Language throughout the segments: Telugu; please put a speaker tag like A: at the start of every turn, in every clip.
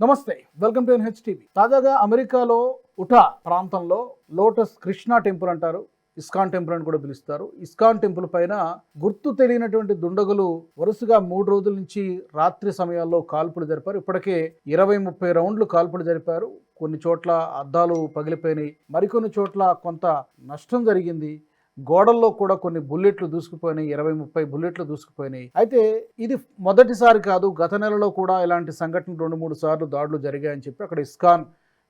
A: నమస్తే వెల్కమ్ టు టీవీ తాజాగా అమెరికాలో ఉటా ప్రాంతంలో లోటస్ కృష్ణా టెంపుల్ అంటారు ఇస్కాన్ టెంపుల్ అని కూడా పిలుస్తారు. ఇస్కాన్ టెంపుల్ పైన గుర్తు తెలియనటువంటి దుండగులు వరుసగా మూడు రోజుల నుంచి రాత్రి సమయాల్లో కాల్పులు జరిపారు. ఇప్పటికే ఇరవై ముప్పై రౌండ్లు కాల్పులు జరిపారు. కొన్ని చోట్ల అద్దాలు పగిలిపోయినాయి. మరికొన్ని చోట్ల కొంత నష్టం జరిగింది. గోడల్లో కూడా కొన్ని బుల్లెట్లు దూసుకుపోయినాయి ఇరవై ముప్పై బుల్లెట్లు దూసుకుపోయినాయి. అయితే ఇది మొదటిసారి కాదు గత నెలలో కూడా ఇలాంటి సంఘటనలు రెండు మూడు సార్లు దాడులు జరిగాయని చెప్పి అక్కడ ఇస్కాన్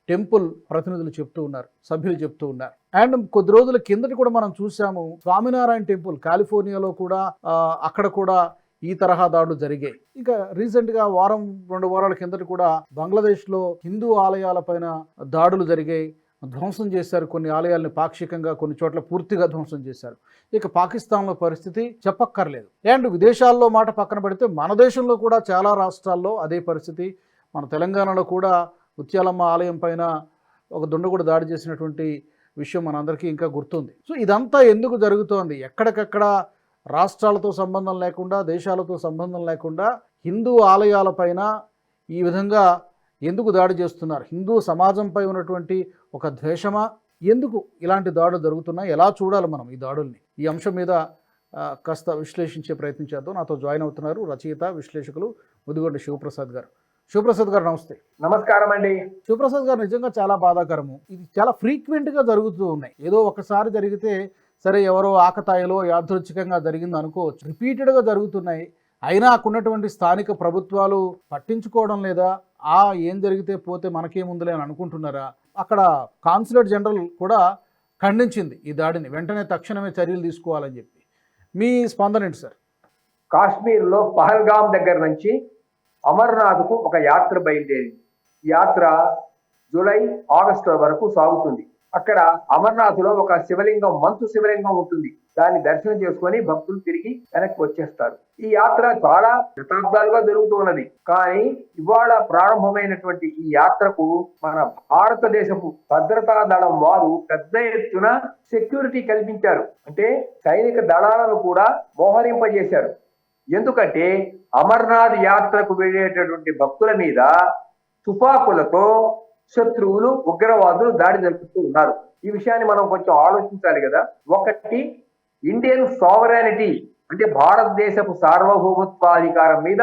A: టెంపుల్ ప్రతినిధులు చెప్తూ ఉన్నారు సభ్యులు చెప్తూ ఉన్నారు. అండ్ కొద్ది రోజుల కిందటి కూడా మనం చూసాము స్వామినారాయణ టెంపుల్ కాలిఫోర్నియాలో కూడా అక్కడ కూడా ఈ తరహా దాడులు జరిగాయి. ఇంకా రీసెంట్గా వారం రెండు వారాల కిందటి కూడా బంగ్లాదేశ్లో హిందూ హిందూ ఆలయాలపైన దాడులు జరిగాయి. ధ్వంసం చేశారు. కొన్ని ఆలయాల్ని పాక్షికంగా కొన్ని చోట్ల పూర్తిగా ధ్వంసం చేశారు. ఇక పాకిస్తాన్లో పరిస్థితి చెప్పక్కర్లేదు. అండ్ విదేశాల్లో మాట పక్కన పెడితే మన దేశంలో కూడా చాలా రాష్ట్రాల్లో అదే పరిస్థితి. మన తెలంగాణలో కూడా ముత్యాలమ్మ ఆలయం పైన ఒక దుండగుడు దాడి చేసినటువంటి విషయం మనందరికీ ఇంకా గుర్తుంది. సో ఇదంతా ఎందుకు జరుగుతోంది? ఎక్కడికక్కడ రాష్ట్రాలతో సంబంధం లేకుండా దేశాలతో సంబంధం లేకుండా హిందూ ఆలయాలపైన ఈ విధంగా ఎందుకు దాడి చేస్తున్నారు? హిందూ సమాజంపై ఉన్నటువంటి ఒక ద్వేషమా? ఎందుకు ఇలాంటి దాడులు జరుగుతున్నాయి? ఎలా చూడాలి మనం ఈ దాడుల్ని? ఈ అంశం మీద కాస్త విశ్లేషించే ప్రయత్నం చేద్దాం. నాతో జాయిన్ అవుతున్నారు రచయిత విశ్లేషకులు ముదిగొండ శివప్రసాద్ గారు. శివప్రసాద్ గారు నమస్తే.
B: నమస్కారం అండి.
A: శివప్రసాద్ గారు నిజంగా చాలా బాధాకరము. ఇది చాలా ఫ్రీక్వెంట్గా జరుగుతూ ఉన్నాయి. ఏదో ఒకసారి జరిగితే సరే ఎవరో ఆకతాయిలో యాదృచ్ఛికంగా జరిగింది అనుకోవచ్చు రిపీటెడ్గా జరుగుతున్నాయి. అయినా అక్కడున్నటువంటి స్థానిక ప్రభుత్వాలు పట్టించుకోవడం లేదా ఆ ఏం జరిగితే పోతే మనకేముందులే అని అనుకుంటున్నారా? అక్కడ కాన్సులేట్ జనరల్ కూడా ఖండించింది ఈ దాడిని. వెంటనే తక్షణమే చర్యలు తీసుకోవాలని చెప్పి. మీ స్పందన ఏంటి సార్?
B: కాశ్మీర్లో పహల్గామ్ పహల్గాం దగ్గర నుంచి అమర్నాథ్కు ఒక యాత్ర బయలుదేరింది. యాత్ర జూలై ఆగస్టు వరకు సాగుతుంది. అక్కడ అమర్నాథ్లో ఒక శివలింగం మంచు శివలింగం ఉంటుంది. దాన్ని దర్శనం చేసుకొని భక్తులు తిరిగి వెనక్కి వచ్చేస్తారు. ఈ యాత్ర చాలా శతాబ్దాలుగా జరుగుతున్నది. కానీ ఇవాళ ప్రారంభమైనటువంటి ఈ యాత్రకు మన భారతదేశపు భద్రతా దళం వారు పెద్ద ఎత్తున సెక్యూరిటీ కల్పించారు. అంటే సైనిక దళాలను కూడా మోహరింపజేశారు. ఎందుకంటే అమర్నాథ్ యాత్రకు వెళ్ళేటటువంటి భక్తుల మీద తుపాకులతో శత్రువులు ఉగ్రవాదులు దాడి జరుపుతూ ఉన్నారు. ఈ విషయాన్ని మనం కొంచెం ఆలోచించాలి కదా. ఒకటి ఇండియన్ సావరానిటీ అంటే భారతదేశపు సార్వభౌమత్వాధికారం మీద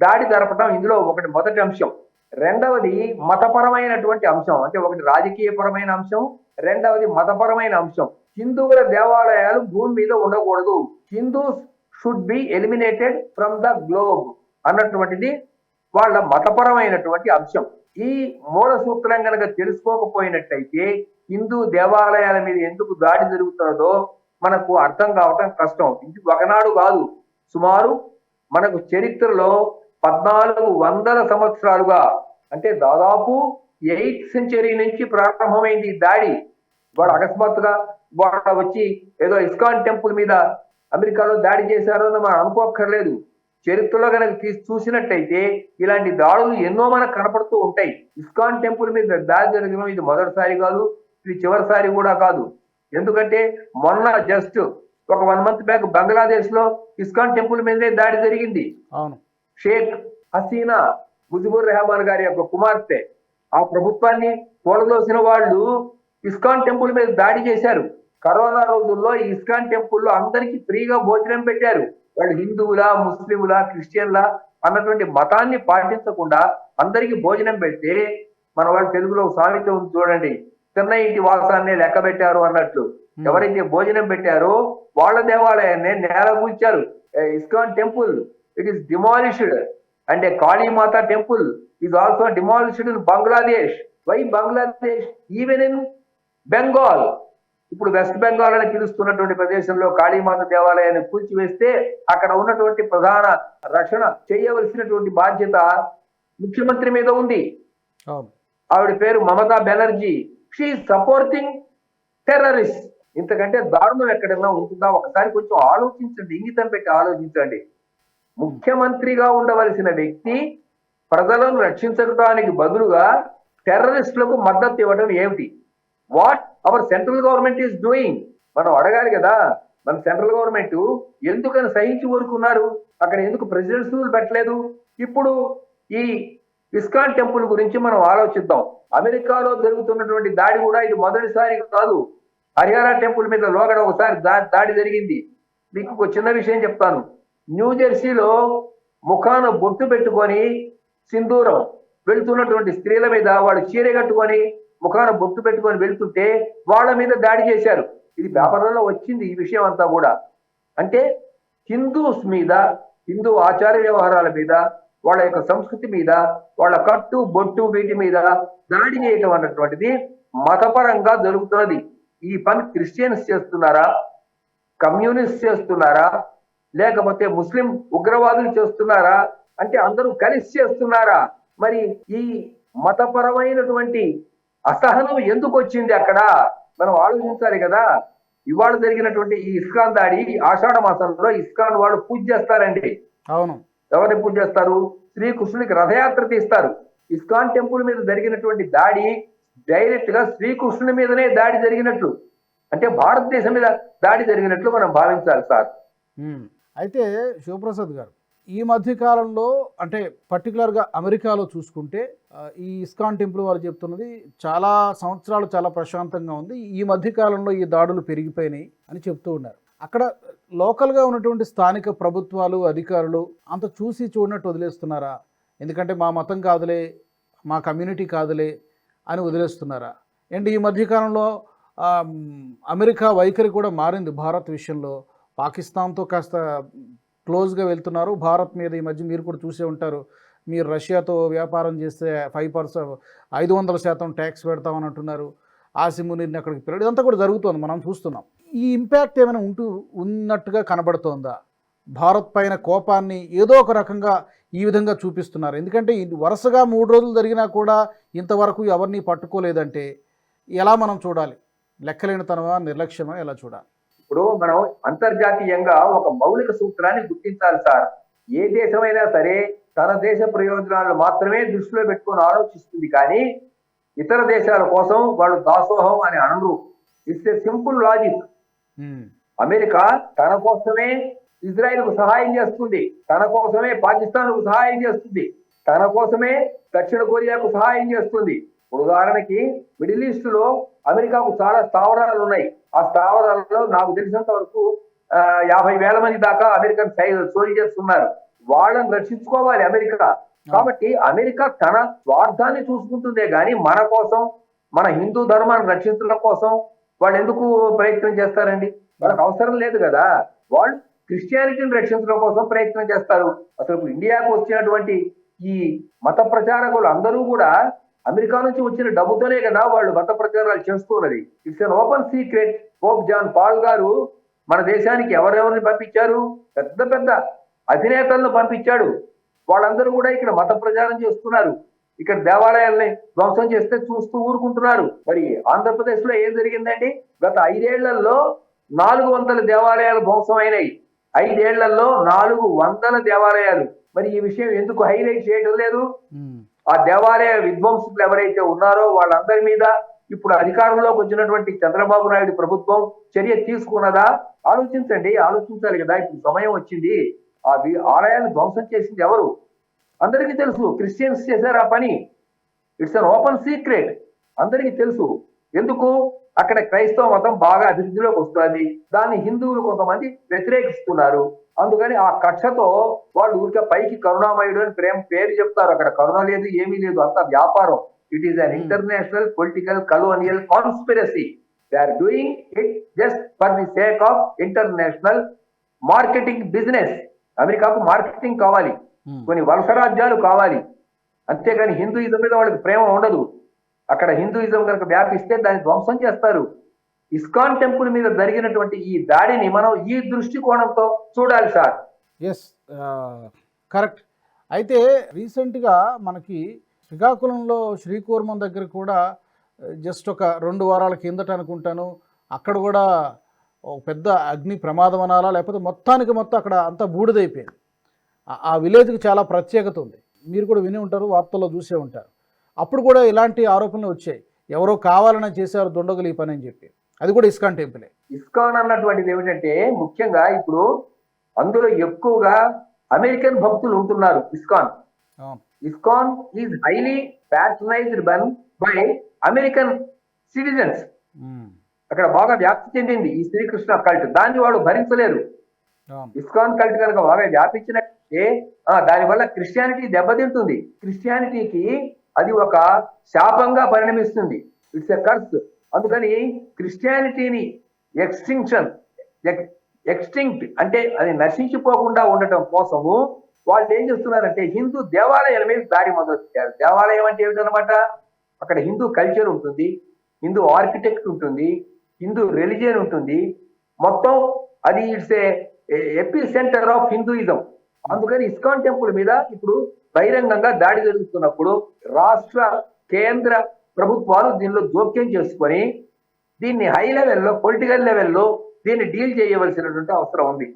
B: దాడి జరపడం ఇందులో ఒకటి మొదటి అంశం. రెండవది మతపరమైనటువంటి అంశం. అంటే ఒకటి రాజకీయపరమైన అంశం రెండవది మతపరమైన అంశం. హిందువుల దేవాలయాలు భూమి మీద ఉండకూడదు. Hindus should be eliminated from the globe అన్నటువంటిది వాళ్ళ మతపరమైనటువంటి అంశం. ఈ మూల సూత్రం కనుక తెలుసుకోకపోయినట్టయితే హిందూ దేవాలయాల మీద ఎందుకు దాడి జరుగుతున్నదో మనకు అర్థం కావటం కష్టం. ఇది ఒకనాడు కాదు. సుమారు మనకు చరిత్రలో పద్నాలుగు వందల సంవత్సరాలుగా అంటే దాదాపు ఎయిత్ సెంచరీ నుంచి ప్రారంభమైంది ఈ దాడి. వాడు అకస్మాత్తుగా వాడు వచ్చి ఏదో ఇస్కాన్ టెంపుల్ మీద అమెరికాలో దాడి చేశారని అని మనం అనుకోక్కర్లేదు. చరిత్రలో కనుక తీసి చూసినట్టయితే ఇలాంటి దాడులు ఎన్నో మనకు కనపడుతూ ఉంటాయి. ఇస్కాన్ టెంపుల్ మీద దాడి జరగడం ఇది మొదటిసారి కాదు ఇది చివరిసారి కూడా కాదు. ఎందుకంటే మొన్న జస్ట్ ఒక వన్ మంత్ బ్యాక్ బంగ్లాదేశ్లో ఇస్కాన్ టెంపుల్ మీదే దాడి జరిగింది. షేక్ హసీనా ముజిబుర్ రెహమాన్ గారి యొక్క కుమార్తె ఆ ప్రభుత్వాన్ని కూలదోసిన వాళ్ళు ఇస్కాన్ టెంపుల్ మీద దాడి చేశారు. కరోనా రోజుల్లో ఈ ఇస్కాన్ టెంపుల్లో అందరికీ ఫ్రీగా భోజనం పెట్టారు. వాళ్ళు హిందువులా ముస్లింలా క్రిస్టియన్లా అన్నటువంటి మతాన్ని పాటించకుండా అందరికీ భోజనం పెడితే మన వాళ్ళు తెలుగులో సామెత ఉంది చూడండి. చిన్న ఇంటి వాసాన్ని లెక్క పెట్టారు అన్నట్లు. ఎవరైతే భోజనం పెట్టారో వాళ్ళ దేవాలయాన్ని నేల కూల్చారు ISKCON temple it is demolished and a Kalimata temple is also demolished in Bangladesh why Bangladesh even in Bengal ఇప్పుడు వెస్ట్ బెంగాల్ అని పిలుస్తున్నటువంటి ప్రదేశంలో కాళీమాత దేవాలయాన్ని కూల్చివేస్తే అక్కడ ఉన్నటువంటి ప్రధాన రక్షణ చేయవలసినటువంటి బాధ్యత ముఖ్యమంత్రి మీద ఉంది. ఆవిడ పేరు Mamata Banerjee. She supporting terrorist ఇంతకంటే దారుణం ఎక్కడైనా ఉంటుందా? ఒకసారి కొంచెం ఆలోచించండి ఇంగితం పెట్టి ఆలోచించండి. ముఖ్యమంత్రిగా ఉండవలసిన వ్యక్తి ప్రజలను రక్షించడానికి బదులుగా టెర్రరిస్టులకు మద్దతు ఇవ్వడం ఏమిటి? What our central government is doing మనం అడగాలి కదా మన సెంట్రల్ గవర్నమెంట్ ఎందుకని సహించి ఊరుకున్నారు? అక్కడ ఎందుకు ప్రెసిడెంట్స్ రూల్ పెట్టలేదు? ఇప్పుడు ఈ ఇస్కాన్ టెంపుల్ గురించి మనం ఆలోచిద్దాం. అమెరికాలో జరుగుతున్నటువంటి దాడి కూడా ఇది మొదటిసారి కాదు. హరియానా టెంపుల్ మీద లోగడ ఒకసారి దాడి జరిగింది. మీకు ఒక చిన్న విషయం చెప్తాను. న్యూజెర్సీలో ముఖాన బొట్టు పెట్టుకొని సింధూరం వెళ్తున్నటువంటి స్త్రీల మీద వాళ్ళు చీర కట్టుకొని ముఖాన బొట్టు పెట్టుకొని వెళ్తుంటే వాళ్ళ మీద దాడి చేశారు. ఇది పేపర్లలో వచ్చింది ఈ విషయం అంతా కూడా. అంటే హిందూస్ మీద హిందూ ఆచార వ్యవహారాల మీద వాళ్ళ యొక్క సంస్కృతి మీద వాళ్ళ కట్టు బొట్టు వీటి మీద దాడి చేయటం అన్నటువంటిది మతపరంగా జరుగుతున్నది. ఈ పని క్రిస్టియన్స్ చేస్తున్నారా? కమ్యూనిస్ట్ చేస్తున్నారా? లేకపోతే ముస్లిం ఉగ్రవాదులు చేస్తున్నారా? అంటే అందరూ కలిసి చేస్తున్నారా? మరి ఈ మతపరమైనటువంటి అసహనం ఎందుకు వచ్చింది అక్కడ? మనం ఆలోచించాలి కదా. ఇవాళ జరిగినటువంటి ఈ ఇస్కాన్ దాడి ఆషాఢ మాసంలో ఇస్కాన్ వాళ్ళు పూజ చేస్తారండి.
A: అవును.
B: ఎవరిని పూజ చేస్తారు? శ్రీకృష్ణునికి రథయాత్ర తీస్తారు. ఇస్కాన్ టెంపుల్ మీద జరిగినటువంటి దాడి డైరెక్ట్గా శ్రీకృష్ణుని మీదనే దాడి జరిగినట్లు అంటే భారతదేశం మీద దాడి జరిగినట్లు మనం భావించాలి సార్.
A: అయితే శివప్రసాద్ గారు ఈ మధ్య కాలంలో అంటే పర్టికులర్గా అమెరికాలో చూసుకుంటే ఈ ఇస్కాన్ టెంపుల్ వాళ్ళు చెప్తున్నది చాలా సంవత్సరాలు చాలా ప్రశాంతంగా ఉంది. ఈ మధ్య కాలంలో ఈ దాడులు పెరిగిపోయినాయి అని చెప్తూ ఉన్నారు. అక్కడ లోకల్గా ఉన్నటువంటి స్థానిక ప్రభుత్వాలు అధికారులు అంత చూసి చూడనట్టు వదిలేస్తున్నారా? ఎందుకంటే మా మతం కాదులే మా కమ్యూనిటీ కాదులే అని వదిలేస్తున్నారా? అండ్ ఈ మధ్యకాలంలో అమెరికా వైఖరి కూడా మారింది భారత్ విషయంలో. పాకిస్తాన్తో కాస్త క్లోజ్గా వెళ్తున్నారు. భారత్ మీద ఈ మధ్య మీరు కూడా చూసే ఉంటారు. మీరు రష్యాతో వ్యాపారం చేస్తే ఫైవ్ పర్సెంట్ ఐదు వందల శాతం ట్యాక్స్ పెడతామని అంటున్నారు. ఆసిమునిని అక్కడికి పిల్లడు ఇదంతా కూడా జరుగుతుంది. మనం చూస్తున్నాం. ఈ ఇంపాక్ట్ ఏమైనా ఉంటూ ఉన్నట్టుగా కనబడుతోందా? భారత్ పైన కోపాన్ని ఏదో ఒక రకంగా ఈ విధంగా చూపిస్తున్నారు. ఎందుకంటే ఇది వరుసగా మూడు రోజులు జరిగినా కూడా ఇంతవరకు ఎవరిని పట్టుకోలేదంటే ఎలా మనం చూడాలి? లెక్కలేనితనమా నిర్లక్ష్యమా ఎలా చూడాలి?
B: ఇప్పుడు మనం అంతర్జాతీయంగా ఒక మౌలిక సూత్రాన్ని గుర్తించాలి సార్. ఏ దేశమైనా సరే తన దేశ ప్రయోజనాలను మాత్రమే దృష్టిలో పెట్టుకొని ఆలోచిస్తుంది కానీ ఇతర దేశాల కోసం వాళ్ళు దాసోహం అని అనరు. It's a simple logic America తన కోసమే ఇజ్రాయెల్కు సహాయం చేస్తుంది. తన కోసమే పాకిస్తాన్కు సహాయం చేస్తుంది. తన కోసమే దక్షిణ కొరియాకు సహాయం చేస్తుంది. ఇప్పుడు ఉదాహరణకి మిడిల్ ఈస్ట్లో అమెరికాకు చాలా స్థావరాలు ఉన్నాయి. ఆ స్థావరాలలో నాకు తెలిసినంత వరకు యాభై వేల మంది దాకా అమెరికన్ సోల్జర్స్ ఉన్నారు. వాళ్ళని రక్షించుకోవాలి అమెరికా. కాబట్టి అమెరికా తన స్వార్థాన్ని చూసుకుంటుందే గాని మన కోసం మన హిందూ ధర్మాన్ని రక్షించడం కోసం వాళ్ళు ఎందుకు ప్రయత్నం చేస్తారండి? వాళ్ళకి అవసరం లేదు కదా. వాళ్ళు క్రిస్టియానిటీని రక్షించడం కోసం ప్రయత్నం చేస్తారు. అసలు ఇప్పుడు ఇండియాకు వచ్చినటువంటి ఈ మత ప్రచారకులు అందరూ కూడా అమెరికా నుంచి వచ్చిన డబ్బుతోనే కదా వాళ్ళు మత ప్రచారాలు చేస్తున్నది. It's an open secret Pope John Paul గారు మన దేశానికి ఎవరెవరిని పంపించారు? పెద్ద పెద్ద అధినేతలను పంపించాడు. వాళ్ళందరూ కూడా ఇక్కడ మత ప్రచారం చేస్తున్నారు. ఇక్కడ దేవాలయాల్ని ధ్వంసం చేస్తే చూస్తూ ఊరుకుంటున్నారు. మరి ఆంధ్రప్రదేశ్లో ఏం జరిగిందండి? గత ఐదేళ్ళలో నాలుగు వందల దేవాలయాలు ధ్వంసం అయినాయి ఐదేళ్ళలో నాలుగు వందల దేవాలయాలు. మరి ఈ విషయం ఎందుకు హైలైట్ చేయడం లేదు? ఆ దేవాలయ విధ్వంసకులు ఎవరైతే ఉన్నారో వాళ్ళందరి మీద ఇప్పుడు అధికారంలోకి వచ్చినటువంటి చంద్రబాబు నాయుడు ప్రభుత్వం చర్య తీసుకున్నదా? ఆలోచించండి ఆలోచించాలి కదా. ఇప్పుడు సమయం వచ్చింది. ఆ ఆలయాన్ని ధ్వంసం చేసింది ఎవరు? అందరికీ తెలుసు క్రిస్టియన్స్ చేశారు ఆ పని. It's an open secret. అందరికీ తెలుసు. ఎందుకు? అక్కడ క్రైస్తవ మతం బాగా అభివృద్ధిలోకి వస్తుంది. దాన్ని హిందువులు కొంతమంది వ్యతిరేకిస్తున్నారు. అందుకని ఆ కక్షతో వాళ్ళు ఊరికే పైకి కరుణామయుడు అని ప్రేమ పేరు చెప్తారు. అక్కడ కరుణ లేదు ఏమీ లేదు. అంత వ్యాపారం. It is an. International political colonial conspiracy they are doing it just for the sake of international marketing business అమెరికాకు మార్కెటింగ్ కావాలి. కొన్ని వలస రాజ్యాలు కావాలి. అంతేగాని హిందూయిజం మీద వాళ్ళకి ప్రేమ ఉండదు. అక్కడ హిందూయిజం కనుక వ్యాపిస్తే దాన్ని ధ్వంసం చేస్తారు. ఇస్కాన్ టెంపుల్ మీద జరిగినటువంటి ఈ దాడిని మనం ఈ దృష్టికోణంతో చూడాలి సార్.
A: ఎస్ కరెక్ట్ అయితే రీసెంట్గా మనకి శ్రీకాకుళంలో శ్రీకూర్మం దగ్గర కూడా జస్ట్ ఒక రెండు వారాల కిందట అనుకుంటాను. అక్కడ కూడా ఒక పెద్ద అగ్ని ప్రమాదం అనాలా? లేకపోతే మొత్తానికి మొత్తం అక్కడ అంతా బూడిదైపోయింది. ఆ- విలేజ్కి చాలా ప్రత్యేకత ఉంది. మీరు కూడా విని ఉంటారు వార్తల్లో చూసే ఉంటారు. అప్పుడు కూడా ఇలాంటి ఆరోపణలు వచ్చాయి. ఎవరో కావాలని చేశారు దుండగులు ఈ పని అని చెప్పి. అది కూడా ఇస్కాన్ టెంపులే.
B: ఇస్కాన్ అన్నటువంటిది ఏమిటంటే ముఖ్యంగా ఇప్పుడు అందులో ఎక్కువగా అమెరికన్ భక్తులు ఉంటున్నారు ISKCON. ISKCON is highly patronised been by American citizens. అక్కడ బాగా వ్యాప్తి చెందింది ఈ శ్రీకృష్ణ కల్ట్. దాన్ని వాళ్ళు భరించలేరు. ఇస్కాన్ కల్ట్ కనుక బాగా వ్యాపించినట్టే ఏ దానివల్ల క్రిస్టియానిటీ దెబ్బతింటుంది. క్రిస్టియానిటీకి అది ఒక శాపంగా పరిణమిస్తుంది. ఇట్స్ ఎ కర్స్ అందుకని క్రిస్టియానిటీని ఎక్స్టింక్షన్ ఎక్స్టింక్ట్ అంటే అది నశించిపోకుండా ఉండటం కోసము వాళ్ళు ఏం చేస్తున్నారంటే హిందూ దేవాలయాల మీద దాడి మొదలుపెట్టారు. దేవాలయం అంటే ఏమిటనమాట అక్కడ హిందూ కల్చర్ ఉంటుంది హిందూ ఆర్కిటెక్ట్ ఉంటుంది హిందూ రిలిజియన్ ఉంటుంది. మొత్తం అది it's a epicentre of Hinduism. అందుకని ఇస్కాన్ టెంపుల్ మీద ఇప్పుడు బహిరంగంగా దాడి జరుగుతున్నప్పుడు రాష్ట్ర కేంద్ర ప్రభుత్వాలు దీనిలో జోక్యం చేసుకొని దీన్ని హై లెవెల్లో పొలిటికల్ లెవెల్లో దీన్ని డీల్ చేయవలసినటువంటి అవసరం ఉంది.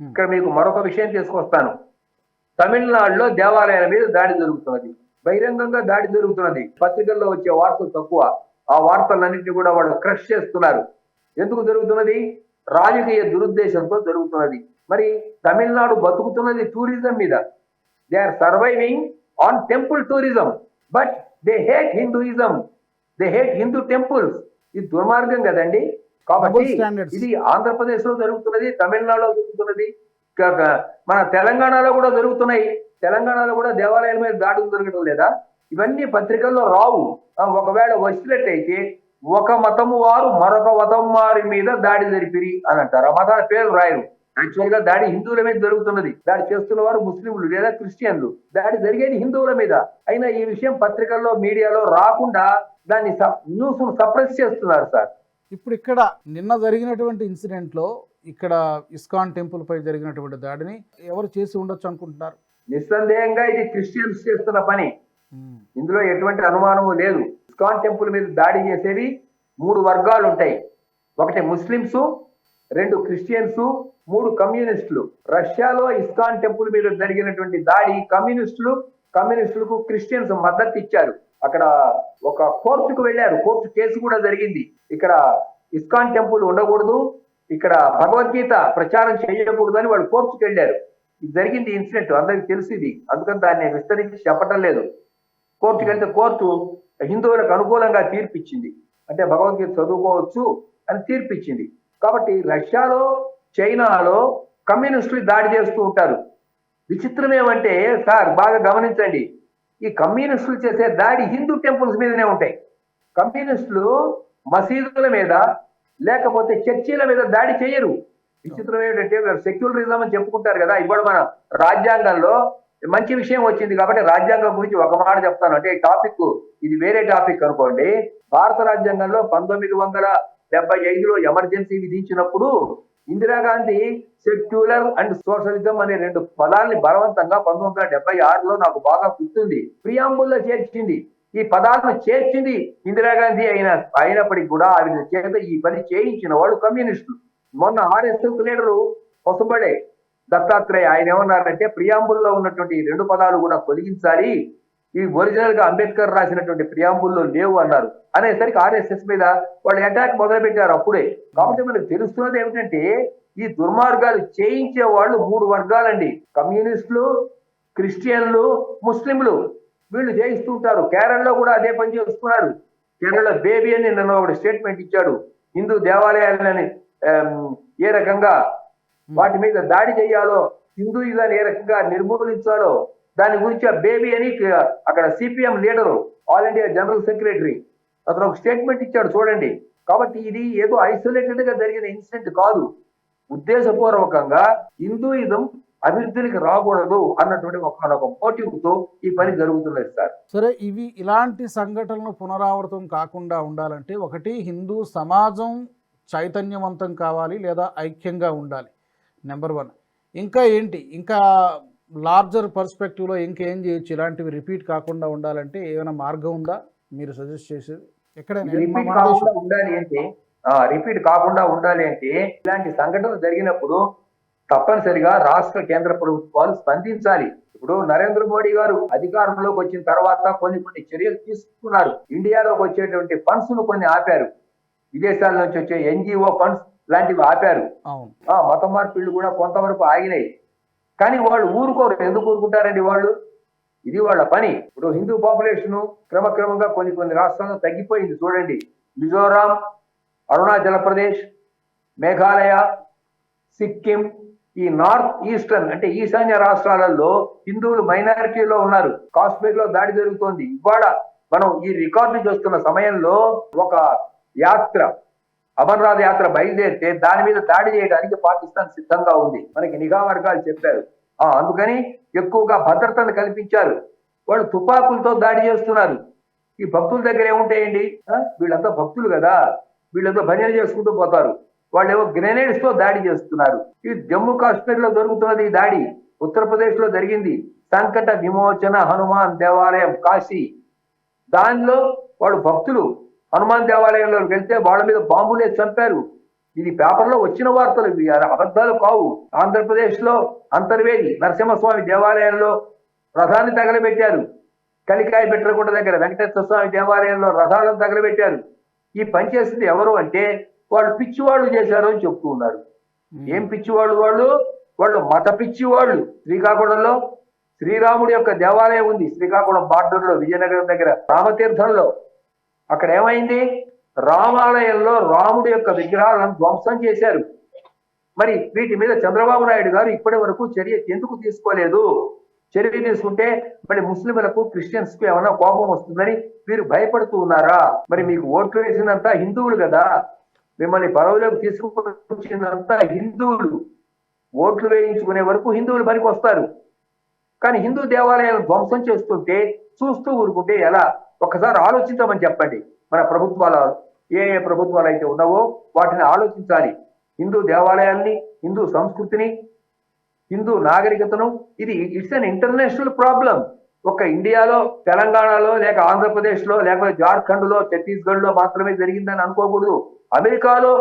B: ఇక్కడ మీకు మరొక విషయం తీసుకొస్తాను. తమిళనాడులో దేవాలయాల మీద దాడి జరుగుతున్నది. బహిరంగంగా దాడి జరుగుతున్నది. పత్రికల్లో వచ్చే వార్తలు తక్కువ. ఆ వార్తలన్నింటినీ కూడా వాళ్ళు క్రష్ చేస్తున్నారు. ఎందుకు జరుగుతున్నది? రాజకీయ దురుద్దేశంతో జరుగుతున్నది. మరి తమిళనాడు బతుకుతున్నది టూరిజం మీద. They are surviving on temple tourism but they hate Hinduism they hate Hindu temples ఇది దుర్మార్గం కదండి. కాబట్టి. ఇది ఆంధ్రప్రదేశ్లో జరుగుతున్నది తమిళనాడులో జరుగుతున్నది మన తెలంగాణలో కూడా జరుగుతున్నాయి. తెలంగాణలో కూడా దేవాలయాల మీద దాడులు జరగడం లేదా? ఇవన్నీ పత్రికల్లో రావు. ఒకవేళ వచ్చినట్టయితే ఒక మతము వారు మరొక మతం వారి మీద దాడి జరిపిరి అని అంటారు. ఆ మతాల పేరు రాయరు. యాక్చువల్గా దాడి హిందువుల మీద జరుగుతున్నది. దాడి చేస్తున్న వారు ముస్లింలు లేదా క్రిస్టియన్లు. దాడి జరిగేది హిందువుల మీద. అయినా ఈ విషయం పత్రికల్లో మీడియాలో రాకుండా దాన్ని న్యూస్ సప్రెస్ చేస్తున్నారు సార్.
A: ఇప్పుడు ఇక్కడ నిన్న జరిగినటువంటి ఇన్సిడెంట్లో ఇక్కడ ఇస్కాన్ టెంపుల్ పై జరిగినటువంటి దాడిని ఎవరు చేసి ఉండొచ్చు అనుకుంటున్నారు?
B: నిస్సందేహంగా ఇది క్రిస్టియన్స్ చేస్తున్న పని. ఇందులో ఎటువంటి అనుమానము లేదు. ఇస్కాన్ టెంపుల్ మీద దాడి చేసేవి మూడు వర్గాలు ఉంటాయి. ఒకటి ముస్లింస్ రెండు క్రిస్టియన్స్ మూడు కమ్యూనిస్టులు రష్యాలో ఇస్కాన్ టెంపుల్ మీద జరిగినటువంటి దాడి కమ్యూనిస్టులు కమ్యూనిస్టులకు క్రిస్టియన్స్ మద్దతు ఇచ్చారు. అక్కడ ఒక కోర్టుకు వెళ్ళారు. కోర్టు కేసు కూడా జరిగింది. ఇక్కడ ఇస్కాన్ టెంపుల్ ఉండకూడదు ఇక్కడ భగవద్గీత ప్రచారం చేయకూడదు అని వాళ్ళు కోర్టుకు వెళ్ళారు. ఇది జరిగింది ఇన్సిడెంట్ అందరికి తెలుసు ఇది. అందుకని దాన్ని విస్తరించి చెప్పటం లేదు. కోర్టుకు వెళ్తే కోర్టు హిందువులకు అనుకూలంగా తీర్పిచ్చింది. అంటే భగవద్గీత చదువుకోవచ్చు అని తీర్పిచ్చింది. కాబట్టి రష్యాలో చైనాలో కమ్యూనిస్టులు దాడి చేస్తూ ఉంటారు. విచిత్రం ఏమంటే సార్ బాగా గమనించండి. ఈ కమ్యూనిస్టులు చేసే దాడి హిందూ టెంపుల్స్ మీదనే ఉంటాయి. కమ్యూనిస్టులు మసీదుల మీద లేకపోతే చర్చీల మీద దాడి చేయరు. విచిత్రం ఏంటంటే సెక్యులరిజం అని చెప్పుకుంటారు కదా ఇప్పుడు మన రాజ్యాంగంలో మంచి విషయం వచ్చింది కాబట్టి రాజ్యాంగం గురించి ఒక మాట చెప్తాను. అంటే ఈ టాపిక్ ఇది వేరే టాపిక్ అనుకోండి. భారత రాజ్యాంగంలో పంతొమ్మిది వందల డెబ్బై ఐదులో ఎమర్జెన్సీ విధించినప్పుడు ఇందిరాగాంధీ సెక్యులర్ అండ్ సోషలిజం అనే రెండు పదాలని బలవంతంగా పంతొమ్మిది వందల డెబ్బై ఆరులో నాకు బాగా గుర్తుంది. ప్రియాంబుల్లో చేర్చింది. ఈ పదాలను చేర్చింది ఇందిరాగాంధీ అయిన అయినప్పటికీ కూడా ఆవిడ చేత ఈ పని చేయించిన వాడు కమ్యూనిస్టులు. మొన్న ఆర్ఎస్ఎస్ లీడరు పొసబడే దత్తాత్రేయ ఆయన ఏమన్నారంటే ప్రియాంబుల్లో ఉన్నటువంటి ఈ రెండు పదాలు కూడా తొలగించాలి. ఈ ఒరిజినల్గా అంబేద్కర్ రాసినటువంటి ప్రియాంబుల్లో లేవు అన్నారు. అనేసరికి ఆర్ఎస్ఎస్ మీద వాళ్ళు అటాక్ మొదలు పెట్టారు అప్పుడే. కాబట్టి మనకు తెలుస్తున్నది ఏమిటంటే ఈ దుర్మార్గాలు చేయించే వాళ్ళు మూడు వర్గాలండి. కమ్యూనిస్టులు క్రిస్టియన్లు ముస్లింలు. వీళ్ళు చేయిస్తుంటారు కేరళలో కూడా అదే పని చేస్తున్నారు. కేరళ బేబీ అని నన్ను ఒకటి స్టేట్మెంట్ ఇచ్చాడు. హిందూ దేవాలయాలని ఏ రకంగా వాటి మీద దాడి చేయాలో హిందూయిజాన్ని ఏ రకంగా నిర్మూలించాలో దాని గురించి ఆ బేబీ అని అక్కడ CPM leader all India general secretary అతను ఒక స్టేట్మెంట్ ఇచ్చాడు చూడండి. కాబట్టి ఇది ఏదో ఐసోలేటెడ్గా జరిగిన ఇన్సిడెంట్ కాదు. ఉద్దేశపూర్వకంగా హిందూయిజం అభివృద్ధికి రాకూడదు అన్నటువంటి ఒక మోటివ్తో ఈ పని జరుగుతున్నది సార్.
A: సరే ఇవి ఇలాంటి సంఘటనలు పునరావృతం కాకుండా ఉండాలంటే ఒకటి హిందూ సమాజం చైతన్యవంతం కావాలి లేదా ఐక్యంగా ఉండాలి. నెంబర్ వన్ ఇంకా ఏంటి? ఇంకా లార్జర్ పర్స్పెక్టివ్లో ఇంకేం చేయొచ్చు? ఇలాంటివి రిపీట్ కాకుండా ఉండాలంటే ఏమైనా మార్గం ఉందా? మీరు సజెస్ట్ చేసేది? ఎక్కడైనా
B: కాకుండా ఉండాలి అంటే రిపీట్ కాకుండా ఉండాలి అంటే ఇలాంటి సంఘటనలు జరిగినప్పుడు తప్పనిసరిగా రాష్ట్ర కేంద్ర ప్రభుత్వాలు స్పందించాలి. ఇప్పుడు నరేంద్ర మోడీ గారు అధికారంలోకి వచ్చిన తర్వాత కొన్ని కొన్ని చర్యలు తీసుకున్నారు. ఇండియాలోకి వచ్చేటువంటి ఫండ్స్ను కొన్ని ఆపారు. విదేశాల నుంచి వచ్చే ఎన్జిఓ ఫండ్స్ లాంటివి ఆపారు. మత మార్పిళ్ళు కూడా కొంతవరకు ఆగినాయి. కానీ వాళ్ళు ఊరుకోరు. ఎందుకు ఊరుకుంటారండి వాళ్ళు? ఇది వాళ్ళ పని. ఇప్పుడు హిందూ పాపులేషన్ క్రమక్రమంగా కొన్ని కొన్ని రాష్ట్రాల్లో తగ్గిపోయింది. చూడండి. మిజోరాం అరుణాచల్ ప్రదేశ్ మేఘాలయ సిక్కిం ఈ నార్త్ ఈస్టర్న్ అంటే ఈశాన్య రాష్ట్రాలలో హిందువులు మైనారిటీలో ఉన్నారు. కాశ్మీర్లో దాడి జరుగుతోంది. ఇవాళ మనం ఈ రికార్డు చేస్తున్న సమయంలో ఒక యాత్ర అమర్నాథ్ యాత్ర బయలుదేరితే దాని మీద దాడి చేయడానికి పాకిస్తాన్ సిద్ధంగా ఉంది. మనకి నిఘా వర్గాలు చెప్పారు. ఆ అందుకని ఎక్కువగా భద్రతను కల్పించారు. వాళ్ళు తుపాకులతో దాడి చేస్తున్నారు. ఈ భక్తుల దగ్గర ఏముంటాయండి వీళ్ళంతా భక్తులు కదా. వీళ్ళంతా భజనలు చేసుకుంటూ పోతారు. వాళ్ళు ఏవో గ్రెనేడ్స్తో దాడి చేస్తున్నారు. ఇది జమ్మూ కాశ్మీర్లో జరుగుతున్నది ఈ దాడి. ఉత్తరప్రదేశ్లో జరిగింది. సంకట విమోచన హనుమాన్ దేవాలయం కాశీ. దానిలో వాళ్ళు భక్తులు. హనుమాన్ దేవాలయంలోకి వెళ్తే వాళ్ళ మీద బాంబులే చంపారు. ఇది పేపర్లో వచ్చిన వార్తలు ఇవి అబద్ధాలు కావు. ఆంధ్రప్రదేశ్లో అంతర్వేది నరసింహస్వామి దేవాలయంలో రథాన్ని తగలబెట్టారు. కలికాయ పెట్టరకుంట దగ్గర వెంకటేశ్వర స్వామి దేవాలయంలో రథాలను తగలబెట్టారు. ఈ పని చేసింది ఎవరు అంటే వాళ్ళు పిచ్చివాళ్ళు చేశారు అని చెప్తూ ఉన్నారు. ఏం పిచ్చివాళ్ళు వాళ్ళు? వాళ్ళు మత పిచ్చివాళ్ళు. శ్రీకాకుళంలో శ్రీరాముడి యొక్క దేవాలయం ఉంది. శ్రీకాకుళం బార్డర్లో విజయనగరం దగ్గర రామతీర్థంలో. అక్కడ ఏమైంది? రామాలయంలో రాముడి యొక్క విగ్రహాలను ధ్వంసం చేశారు. మరి వీటి మీద చంద్రబాబు నాయుడు గారు ఇప్పటి వరకు చర్య ఎందుకు తీసుకోలేదు? చర్య తీసుకుంటే మళ్ళీ ముస్లింలకు క్రిస్టియన్స్కు ఏమైనా కోపం వస్తుందని మీరు భయపడుతూ ఉన్నారా? మరి మీకు ఓట్లు వేసినంత హిందువులు కదా? మిమ్మల్ని పదవిలోకి తీసుకొచ్చినంతా హిందువులు. ఓట్లు వేయించుకునే వరకు హిందువులు పనికి వస్తారు. కానీ హిందూ దేవాలయాలను ధ్వంసం చేస్తుంటే చూస్తూ ఊరుకుంటే ఎలా? ఒక్కసారి ఆలోచించమని చెప్పండి. మన ప్రభుత్వాల ఏ ఏ ప్రభుత్వాలు అయితే ఉన్నావో వాటిని ఆలోచించాలి. హిందూ దేవాలయాల్ని హిందూ సంస్కృతిని హిందూ నాగరికతను ఇది ఇట్స్ అన్ ఇంటర్నేషనల్ ప్రాబ్లం ఒక ఇండియాలో తెలంగాణలో లేక ఆంధ్రప్రదేశ్లో లేకపోతే జార్ఖండ్లో ఛత్తీస్గఢ్లో మాత్రమే జరిగిందని అనుకోకూడదు. అమెరికాలో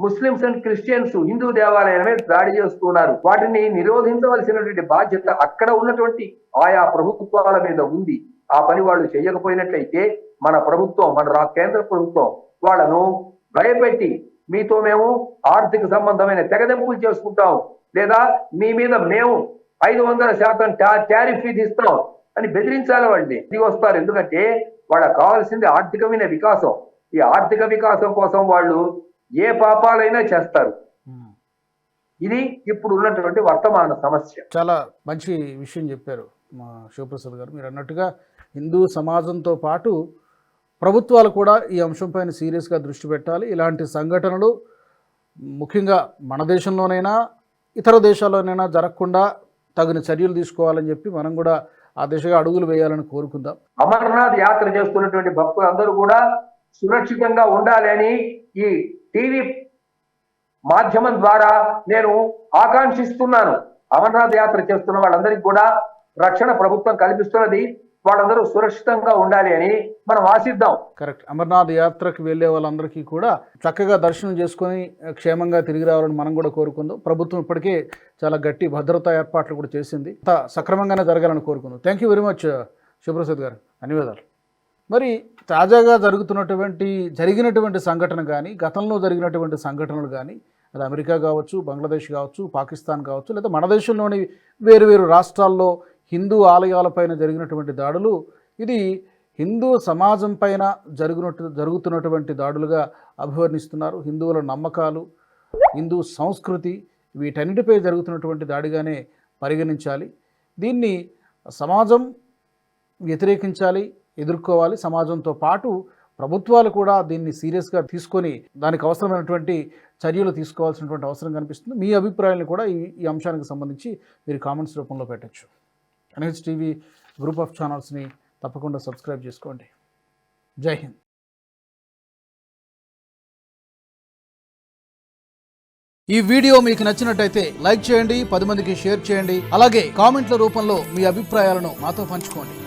B: ముస్లింస్ అండ్ క్రిస్టియన్స్ హిందూ దేవాలయాల మీద దాడి చేస్తున్నారు. వాటిని నిరోధించవలసినటువంటి బాధ్యత అక్కడ ఉన్నటువంటి ఆయా ప్రభుత్వాల మీద ఉంది. ఆ పని వాళ్ళు చేయకపోయినట్లయితే మన ప్రభుత్వం మన కేంద్ర ప్రభుత్వం వాళ్ళను భయపెట్టి మీతో మేము ఆర్థిక సంబంధమైన తెగదెంపులు చేసుకుంటాం. లేదా మీ మీద మేము ఐదు వందల శాతం టారిఫ్ ఇస్తాం అని బెదిరించాలి వాళ్ళని. ఇది వస్తారు. ఎందుకంటే వాళ్ళకి కావాల్సింది ఆర్థికమైన వికాసం. ఈ ఆర్థిక వికాసం కోసం వాళ్ళు ఏ పాపాలైనా చేస్తారు. ఇది ఇప్పుడు ఉన్నటువంటి వర్తమాన సమస్య.
A: చాలా మంచి విషయం చెప్పారు మా శివప్రసాద్ గారు. మీరు అన్నట్టుగా హిందూ సమాజంతో పాటు ప్రభుత్వాలు కూడా ఈ అంశంపైన సీరియస్గా దృష్టి పెట్టాలి. ఇలాంటి సంఘటనలు ముఖ్యంగా మన దేశంలోనైనా ఇతర దేశాల్లోనైనా జరగకుండా తగిన చర్యలు తీసుకోవాలని చెప్పి మనం కూడా ఆ దిశగా అడుగులు వేయాలని కోరుకుందాం.
B: అమర్నాథ్ యాత్ర చేస్తున్నటువంటి భక్తులందరూ కూడా సురక్షితంగా ఉండాలి అని ఈ టీవీ మాధ్యమం ద్వారా నేను ఆకాంక్షిస్తున్నాను. అమర్నాథ్ యాత్ర చేస్తున్న వాళ్ళందరికీ కూడా రక్షణ ప్రభుత్వం కల్పిస్తున్నది. వాళ్ళందరూ సురక్షితంగా ఉండాలి అని మనం ఆశిద్దాం.
A: కరెక్ట్. అమర్నాథ్ యాత్రకు వెళ్ళే వాళ్ళందరికీ కూడా చక్కగా దర్శనం చేసుకొని క్షేమంగా తిరిగి రావాలని మనం కూడా కోరుకుందాం. ప్రభుత్వం ఇప్పటికే చాలా గట్టి భద్రతా ఏర్పాట్లు కూడా చేసింది. సక్రమంగానే జరగాలని కోరుకుందాం. Thank you very much Subhprasad గారు. ధన్యవాదాలు. మరి తాజాగా జరుగుతున్నటువంటి జరిగినటువంటి సంఘటన కానీ గతంలో జరిగినటువంటి సంఘటనలు కానీ అది అమెరికా కావచ్చు బంగ్లాదేశ్ కావచ్చు పాకిస్తాన్ కావచ్చు లేదా మన దేశంలోని వేరు వేరు రాష్ట్రాల్లో హిందూ ఆలయాలపైన జరిగినటువంటి దాడులు ఇది హిందూ సమాజం పైన జరుగునట్టు జరుగుతున్నటువంటి దాడులుగా అభివర్ణిస్తున్నారు. హిందువుల నమ్మకాలు హిందూ సంస్కృతి వీటన్నిటిపై జరుగుతున్నటువంటి దాడిగానే పరిగణించాలి. దీన్ని సమాజం వ్యతిరేకించాలి. ఎదుర్కోవాలి. సమాజంతో పాటు ప్రభుత్వాలు కూడా దీన్ని సీరియస్గా తీసుకొని దానికి అవసరమైనటువంటి చర్యలు తీసుకోవాల్సినటువంటి అవసరం కనిపిస్తుంది. మీ అభిప్రాయాలను కూడా ఈ ఈ అంశానికి సంబంధించి మీరు కామెంట్స్ రూపంలో పెట్టచ్చు. ఎన్హెచ్ టీవీ గ్రూప్ ఆఫ్ ఛానల్స్ని తప్పకుండా సబ్స్క్రైబ్ చేసుకోండి. జై హింద్. ఈ వీడియో మీకు నచ్చినట్టయితే లైక్ చేయండి పది మందికి షేర్ చేయండి అలాగే కామెంట్ల రూపంలో మీ అభిప్రాయాలను మాతో పంచుకోండి.